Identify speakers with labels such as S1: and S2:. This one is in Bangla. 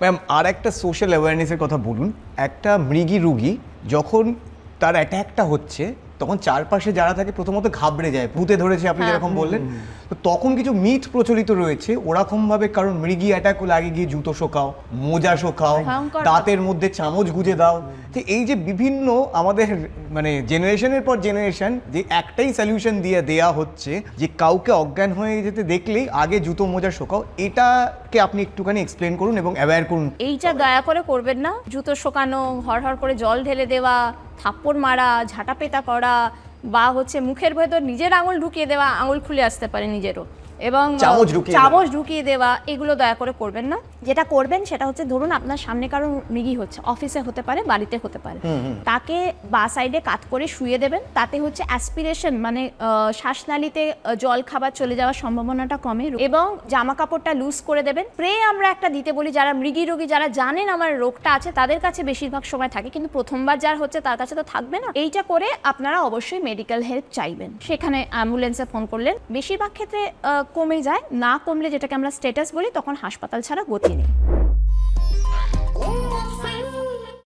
S1: ম্যাম আর একটা সোশ্যাল অ্যাওয়ারনেসের কথা বলুন। একটা মৃগী রুগী যখন তার অ্যাট্যাকটা হচ্ছে তখন চারপাশে যারা থাকে প্রথমত ঘাবড়ে যায় ভূতে ধরেছে আপনি যেরকম বললেন। তো তখন কিছু মিথ প্রচলিত রয়েছে ওরকমভাবে কারণ মৃগী অ্যাটাক হলে আগে গিয়ে জুতো শোকাও মোজা শোকাও দাঁতের মধ্যে চামচ গুজে দাও। তো এই যে বিভিন্ন আমাদের মানে জেনারেশনের পর জেনারেশন যে একটাই সলিউশন দিয়ে দেয়া হচ্ছে যে কাউকে অজ্ঞান হয়ে যেতে দেখলেই আগে জুতো মোজা শোকাও এটাকে আপনি একটুখানি এক্সপ্লেন করুন এবং অ্যাওয়্যার করুন।
S2: এইটা দয়া করে করবেন না। জুতো শোকানো হড়হড় করে জল ঢেলে দেওয়া থাপ্পড় মারা ঝাঁটা পেটা করা বা হচ্ছে মুখের ভেতর নিজের আঙুল ঢুকিয়ে দেওয়া, আঙুল খুলে আসতে পারে নিজেরও। এবং
S1: চামচ ঢুকিয়ে
S2: চামচ ঢুকিয়ে দেওয়া এগুলো দয়া করে করবেন না। যেটা করবেন সেটা হচ্ছে ধরুন আপনার সামনে কারও মৃগী হচ্ছে অফিসে হতে পারে বাড়িতে হতে পারে। তাকে বা সাইডে কাত করে শুয়ে দেবেন তাতে হচ্ছে অ্যাসপিরেশন মানে শ্বাসনালীতে জল খাবার চলে যাওয়ার সম্ভাবনাটা কমে। এবং জামা কাপড়টা লুজ করে দেবেন। স্প্রে আমরা একটা দিতে বলি যারা মৃগী রোগী যারা জানেন আমার রোগটা আছে তাদের কাছে বেশিরভাগ সময় থাকে কিন্তু প্রথমবার যার হচ্ছে তার কাছে তো থাকবে না। এইটা করে আপনারা অবশ্যই মেডিকেল হেল্প চাইবেন। সেখানে অ্যাম্বুলেন্সে ফোন করলেন। বেশিরভাগ ক্ষেত্রে কমে যায় না কমলে যেটাকে আমরা স্টেটাস বলি তখন হাসপাতাল ছাড়া গতি নেই।